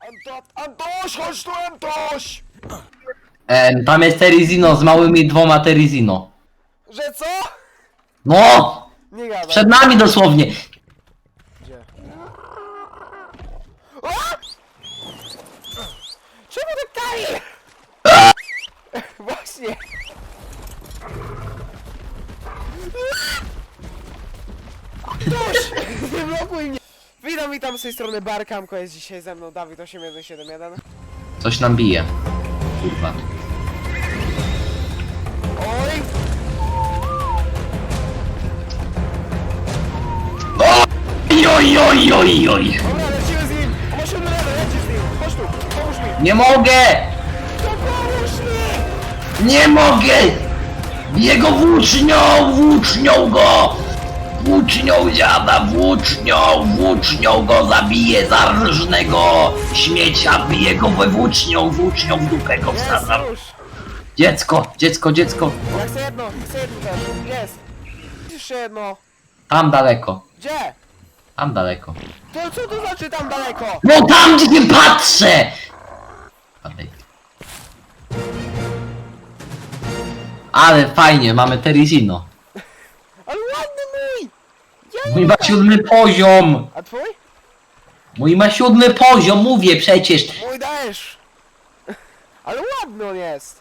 Anto, Antoś, chodź tu, Antoś! E, tam jest Terizino z małymi dwoma Terizino. Że co? No! Nie gadaj. Przed nami dosłownie. Gdzie? A! Czemu tak daje? Właśnie. Tuż! Nie blokuj mnie! Witam, witam z tej strony Barkamko, jest dzisiaj ze mną Dawid 8171. Coś nam bije. Kurwa. Oj! Oj, oj, oj, oj, oj. Dobra, lecimy z nim! Musimy lewo, lecisz z nim! Chodź tu, pomóż mi! Nie mogę! To pomóż mi! Nie mogę! Jego włócznią, włócznią go! Włócznią dziada, włócznią, włócznią go zabije zarżnego śmiecia, bije go we włócznią, włócznią w dupę go Jest wsadzam. już! Dziecko, dziecko, dziecko, Ja chcę jedno, chcę jedno też. Jest! Jeszcze jedno. tam daleko, Gdzie? tam daleko. To co to znaczy tam daleko? No tam gdzie nie patrzę! Padaj. Ale fajnie, mamy Terizino. Ale ładny mój! Ja Mój ma siódmy poziom! A twój? Mój ma siódmy poziom, mówię przecież! Mój dajesz! Ale ładny on jest!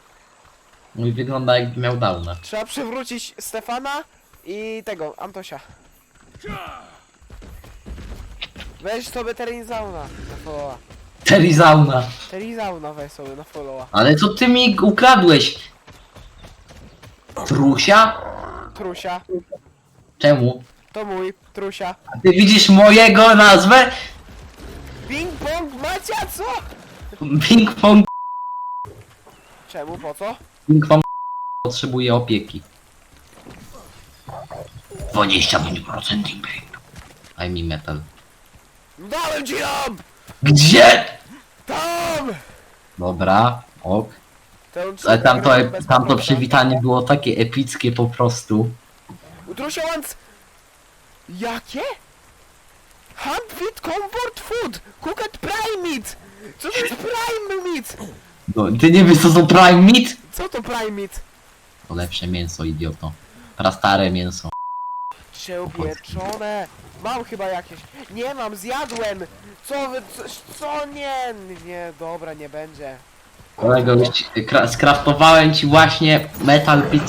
Mój wygląda jakby miał downa. Trzeba przywrócić Stefana i tego, Antosia. Weź sobie Terizauna na followa. Terizauna. Terizauna weź sobie na followa. Ale co ty mi ukradłeś? Trusia? Trusia. Czemu? To mój, Trusia. A ty widzisz mojego nazwę? Ping pong Macia, co? Ping pong. Czemu, po co? Ping pong potrzebuje opieki. 25% impact. Daj mi metal. Dałem ci tam! Gdzie? Tam! Dobra, ok. To Ale tamto, gry bez tamto powrotu. przywitanie było takie epickie po prostu. Trusia. Jakie? Hand fit comfort food! Cooked prime meat! Co to jest prime meat? No, ty nie wiesz co to prime meat? Co to prime meat? To lepsze mięso, idioto. Prastare mięso. Przepieczone! Mam chyba jakieś. Nie mam, zjadłem! Co wy, co, co nie? Nie, dobra, nie będzie. Kolego, już ci- kra- skraftowałem ci właśnie metal pick.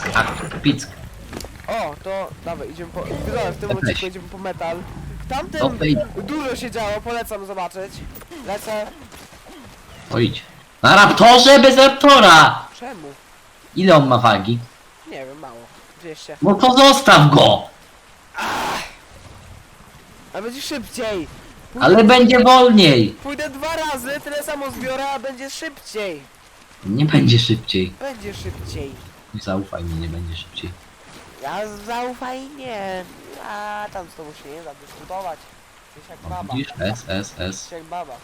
Pick. O, to dawaj, idziemy po... Dobra, w tym Weź. odcinku idziemy po metal. W tamtym Okej. dużo się działo, polecam zobaczyć. Lecę. To idź. Na raptorze bez raptora! Czemu? Ile on ma wagi? Nie wiem, mało. 200. No to zostaw go! A będzie szybciej! Ale będzie wolniej! pójdę dwa razy, tyle samo zbiorę, a będzie szybciej! Nie będzie szybciej. Będzie szybciej. Zaufaj mi, nie będzie szybciej. Ja zaufaj nie. A tam z tobą się nie da dyskutować. Jesteś jak baba. Widzisz? S, S, S. Jesteś jak baba.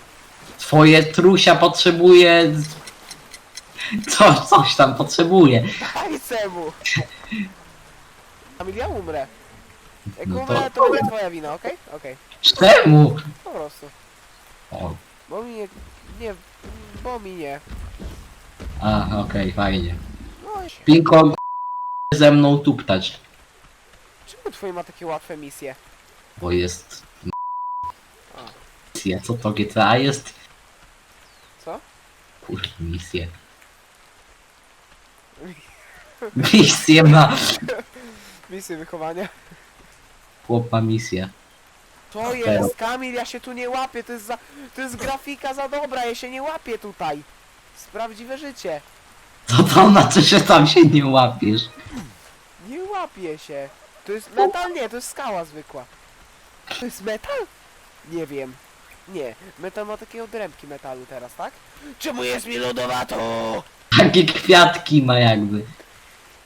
Twoje trusia potrzebuje... Co, coś tam potrzebuje. Daj cemu! Kamil, ja umrę. Jak No to- umrę, to będzie twoja wina, okej? Okej. Czemu? Po prostu. O, Bo mi nie... Nie... Bo mi nie. a, okej, fajnie. No i... Pinko ze mną tuptać, Czemu twoje ma takie łatwe misje? bo jest... Misja, co to GTA jest? Co? Kurde, misję. Misję ma. Misje wychowania. Chłop ma misję. To jest, Kamil, ja się tu nie łapię, to jest za... To jest grafika za dobra, ja się nie łapię tutaj. Jest prawdziwe życie. Co to znaczy, że tam się nie łapiesz? Nie łapię się. To jest metal? Nie, to jest skała zwykła. To jest metal? Nie wiem. Nie, metal ma takie odrębki metalu teraz, tak? Czemu jest mi lodowato? Takie kwiatki ma jakby.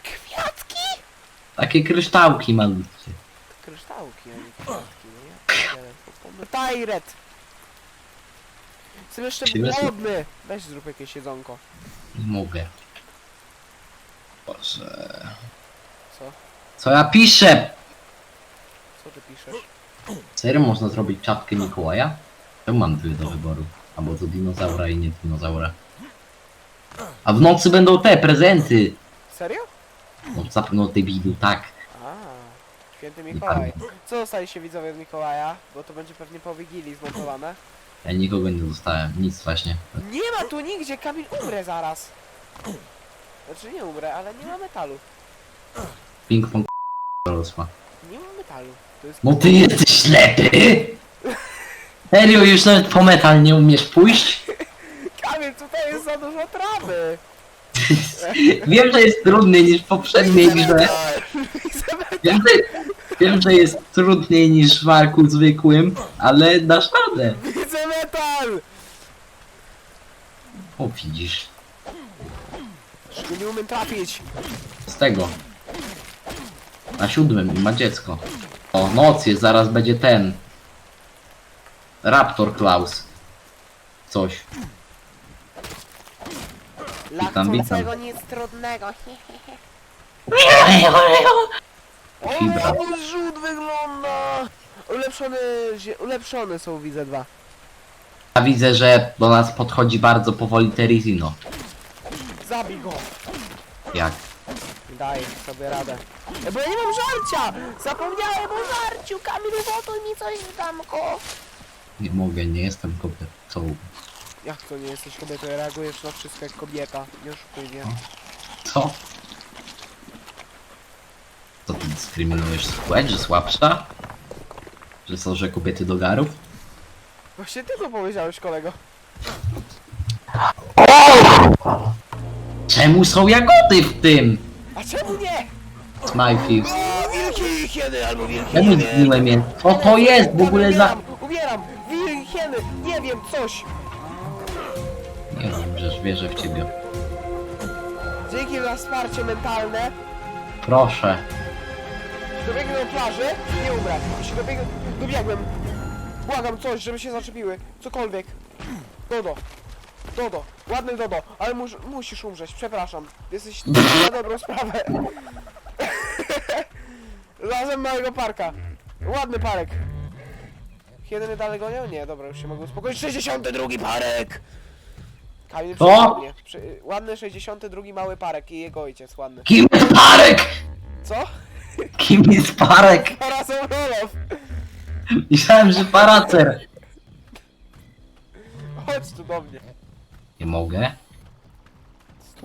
Kwiatki? Takie kryształki malutkie. Kryształki, a nie kwiatki. No ja pierdzielę, Tajret! Jestem jeszcze Siedem- głodny! Weź zrób jakieś jedzonko. Nie mogę. Boże. Co? Co ja piszę? Co ty piszesz? Serio można zrobić czapkę Mikołaja? Ja mam dwie do wyboru. Albo to dinozaura i nie dinozaura. A w nocy będą te prezenty! Serio? No zapewne debilu, tak. A, święty Mikołaj. Co dostaliście widzowie od Mikołaja? Bo to będzie pewnie po Wigilii zmontowane. Ja nikogo nie dostałem, nic właśnie. Nie ma tu nigdzie, Kamil umrę zaraz. Znaczy nie umrę, ale nie ma metalu. Ping pong rosła. Nie ma metalu. To jest... No ty jesteś ślepy! Serio, już nawet po metal nie umiesz pójść? Kamil, tutaj jest za dużo trawy. Wiem, że jest trudniej niż w poprzedniej grze. Wiem, że, wiem, że jest trudniej niż w walku zwykłym, ale dasz radę. Widzę metal! O, widzisz. Nie umiem trafić. Z tego. Na siódmym i ma dziecko. O, noc jest, zaraz będzie ten. Raptor Klaus. Coś. Witam, witam. Lachcącego nic trudnego. O, Fibra. jak rzut wygląda! Ulepszony, zie- ulepszone są, widzę dwa. Ja widzę, że do nas podchodzi bardzo powoli Terizino. Zabij go! Jak? Daj sobie radę. E, Bo ja nie mam żarcia! Zapomniałem o żarciu! Kamilu, gotuj mi coś w damko! Nie mogę, nie jestem kobietą. Jak to nie jesteś kobietą? Reagujesz na wszystko jak kobieta. Nie oszukuj mnie. Co? Co ty dyskryminujesz płeć, że słabsza? Że są, że kobiety do garów? Właśnie ty to powiedziałeś, kolego. Czemu są jagody w tym? A czemu nie? Smyfield. O, wielkie hieny albo wielkie Ja nie zgniłem je. Co to jest w ogóle za... Umieram, umieram! Wielkie hieny! Nie wiem, coś! Nie wiem, że wierzę w ciebie. Dzięki za wsparcie mentalne. Proszę. Dobiegnę do plaży, nie umrę. Jeśli dobiegnę, dobiegłem. Błagam coś, żeby się zaczepiły. Cokolwiek. Dodo. Dodo. Ładny Dodo. Ale mus, musisz umrzeć, przepraszam. Jesteś na dobrą sprawę. Razem małego parka. Ładny parek. Kiedy mnie dalej gonią? Nie, dobra, już się mogę uspokoić. 62 parek! Kamil Co? przyjechał mnie. Przy, ładny 62 mały parek i jego ojciec ładny. Kim jest Parek? Co? Kim jest Parek? Parasololow! Myślałem, że Paracer. Chodź tu do mnie. Nie mogę.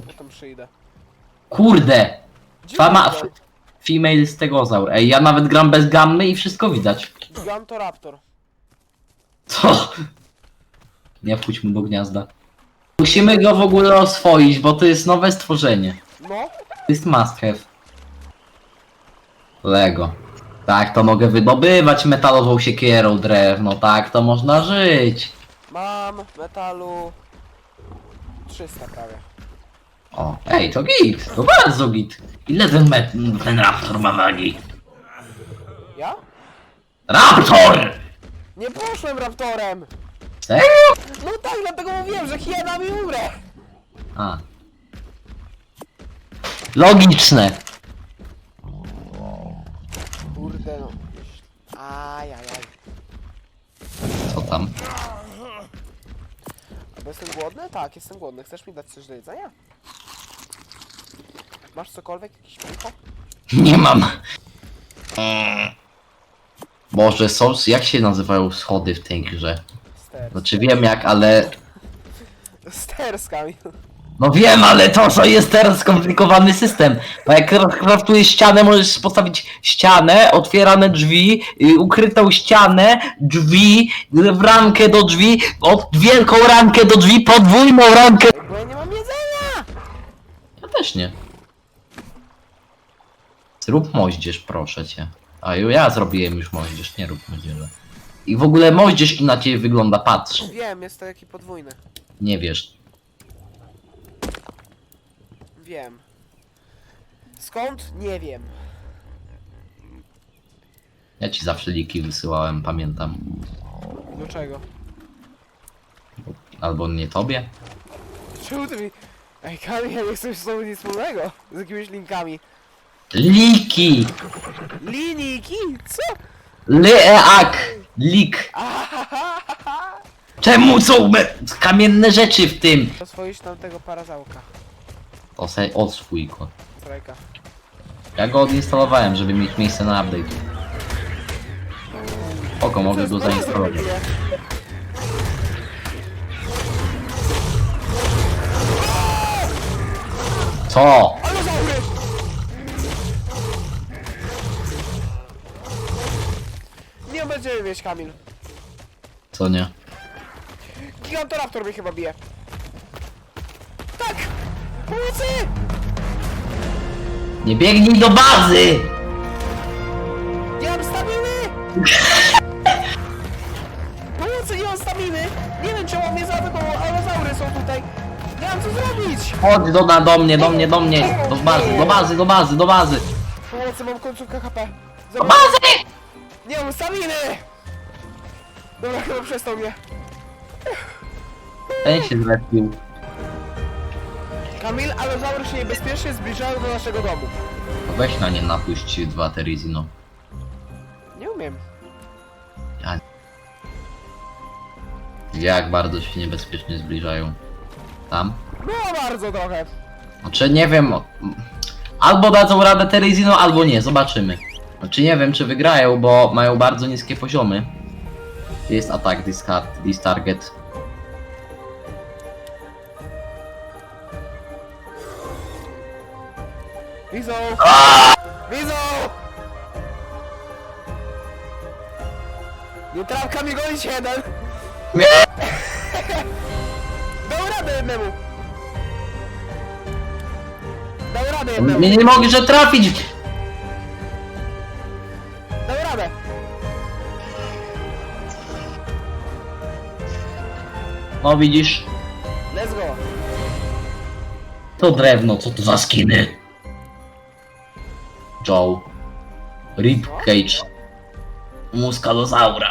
Potem przyjdę. Kurde. Gdzie Fama... F- female stegozaur. Ej, ja nawet gram bez gammy i wszystko widać. Gigantoraptor. Co? Nie wpuść mu do gniazda. Musimy go w ogóle oswoić, bo to jest nowe stworzenie. No, To jest must have. Lego. Tak, to mogę wydobywać metalową siekierą drewno, tak, to można żyć. mam metalu 300 prawie. O, ej, to git, to bardzo git. Ile ten, met ten raptor ma wagi? Ja? Raptor! Nie poszłem raptorem! Serio? No tak, dlatego mówiłem, że hienami umrę! A. Logiczne. Kurde no. Ajajaj. Co tam? Bo jestem głodny? Tak, jestem głodny. Chcesz mi dać coś do jedzenia? Masz cokolwiek? Jakiś picho? Nie mam. Boże, są, jak się nazywają schody w tej grze? Stairs. Znaczy wiem jak, ale... Stairs, Kamil. No wiem, ale to, co jest teraz skomplikowany system. Bo jak kraftujesz ścianę, możesz postawić ścianę, otwierane drzwi, y, ukrytą ścianę, drzwi, y, ramkę do drzwi, od wielką ramkę do drzwi, podwójną ramkę. Bo ja nie mam jedzenia! Ja też nie. Zrób moździerz, proszę cię. A ju- ja zrobiłem już moździerz, nie rób moździerza. I w ogóle moździerz inaczej wygląda, patrz. Wiem, jest to taki podwójny. Nie wiesz. Wiem. Skąd? Nie wiem. Ja ci zawsze liki wysyłałem, pamiętam. Do czego? Albo nie tobie. Czemu ty mi... Ej, Kamil, ja nie chcę z tobą nic wspólnego. Z jakimiś linkami. Liki! Linijki? Co? Leak! Lik! Ahahaha. Czemu są me- kamienne rzeczy w tym? Oswoisz tam tego parazałka. To se odswój go. Ja go odinstalowałem, żeby mieć miejsce na update. Oko, mogę go zainstalować. Co? Nie będziemy mieć Kamil. Co nie? Gigantoraptor mnie chyba bije. Pomocy! Nie biegnij do bazy! Nie mam staminy! Pomocy, nie mam staminy! Nie wiem czemu mnie zaatakował, alozaury są tutaj. Nie mam co zrobić! Chodź do, na, do mnie, do mnie, do mnie! Do bazy, do bazy, do bazy, do bazy! Pomocy, mam końcówkę HP. Do bazy! nie mam staminy! Dobra, chyba przestał mnie. Ten się zlepił. Kamil, alozaury się niebezpiecznie zbliżają do naszego domu. Weź na nie napuść dwa terizino. Nie umiem. Jak bardzo się niebezpiecznie zbliżają. Tam? No bardzo trochę. Znaczy nie wiem. o- Albo dadzą radę Terizino, albo nie, zobaczymy. Znaczy nie wiem czy wygrają, bo mają bardzo niskie poziomy. Jest attack this card, this target. Widzą! Widzą! Nie trawka mi gonić jeden! Nie! Dał radę jednemu! Dał radę jednemu! Mnie nie mogę że trafić! Dał radę! No widzisz? Let's go! To drewno, co to za skiny? Joe. Rib cage. Muskalozaura.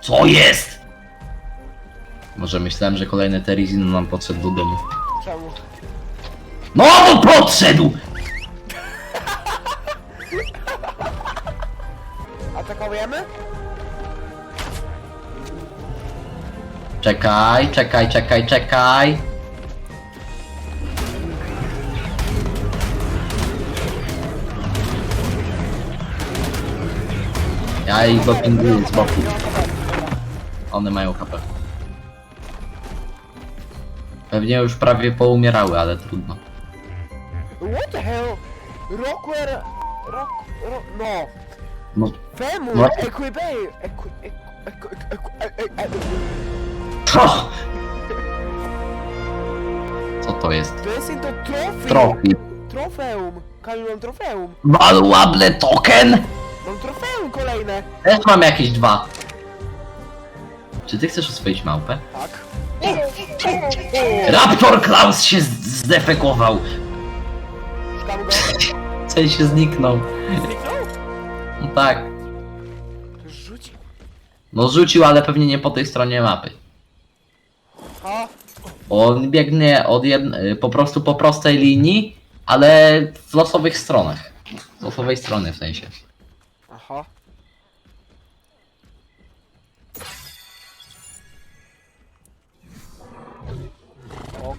Co jest? Może myślałem, że kolejny Terizino nam podszedł do domu. Czemu? No bo podszedł! Atakujemy? Czekaj, czekaj, czekaj, czekaj. Ja ich dopinguję z boku. One mają HP. Pewnie już prawie poumierały, ale trudno. What the hell? Rockware... Rock... Rock... No! No, Femur! No. Equibay! Equi... equi- equi- equi- e- e- e- to! Co to jest? To jest to trofeum! Trofi. Trofeum! Kamil, mam trofeum! Valuable token? Mam trofeum kolejne! Też mam jakieś dwa. Czy ty chcesz oswoić małpę? Tak. Raptor Klaus się z- zdefekował. Szukam go. Cel się zniknął. Zniknął? No tak. Rzucił. No rzucił, ale pewnie nie po tej stronie mapy. On biegnie od jed... y, po prostu po prostej linii, ale w losowych stronach. Z losowej strony w sensie. Aha. Ok.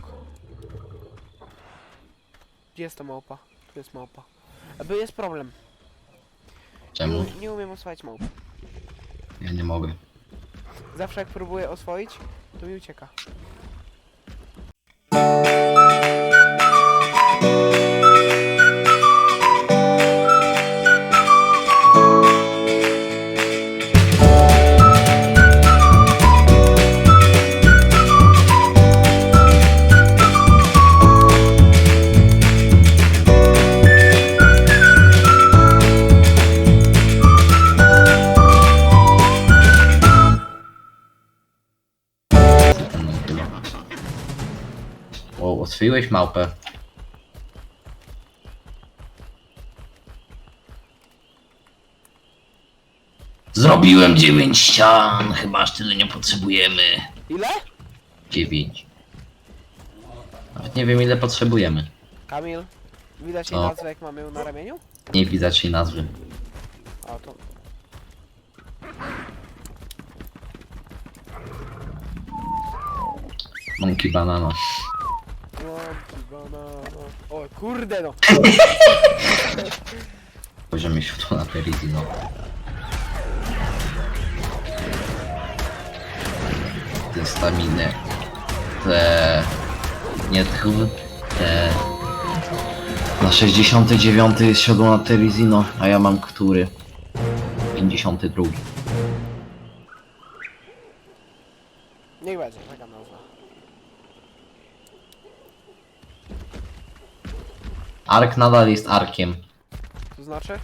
Gdzie jest ta małpa? Tu jest małpa. Aby jest problem. Czemu? Nie, nie umiem oswoić małp. Ja nie mogę. Zawsze jak próbuję oswoić, to mi ucieka. Oswoiłeś małpę. Zrobiłem dziewięć ścian, chyba aż tyle nie potrzebujemy. Ile? Dziewięć. Nawet nie wiem ile potrzebujemy. Kamil, widać jej No. nazwę jak mamy ją na ramieniu? Nie widać jej nazwy. A to... Monkey banana. Banana. O kurde no. Poziomie światła na Peridi, no. Te staminy. Te... Nie tchł. Te... Na 69 jest siodło na Terizino, a ja mam który? 52. Niech będzie, taka nazwa. Ark nadal jest arkiem. To znaczy?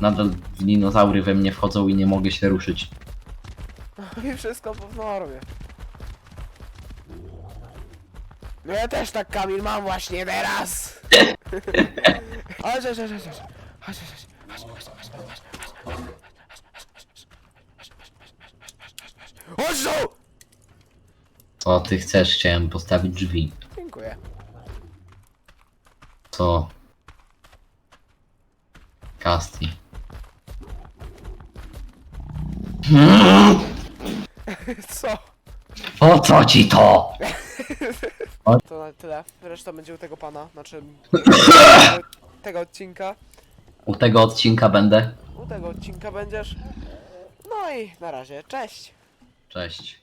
Nadal dinozaury we mnie wchodzą i nie mogę się ruszyć. I wszystko w normie. No ja też tak Kamil mam właśnie teraz. Chodź, chodź, chodź, chodź, chodź. Chodź, chodź, chodź, chodź, chodź, chodź, chodź. Chodź! Co ty chcesz? Chciałem postawić drzwi. Co? Kasti. Co? Po co ci to? To na tyle. Reszta będzie u tego pana, znaczy... tego odcinka. U tego odcinka będę. U tego odcinka będziesz. No i na razie, cześć. Cześć.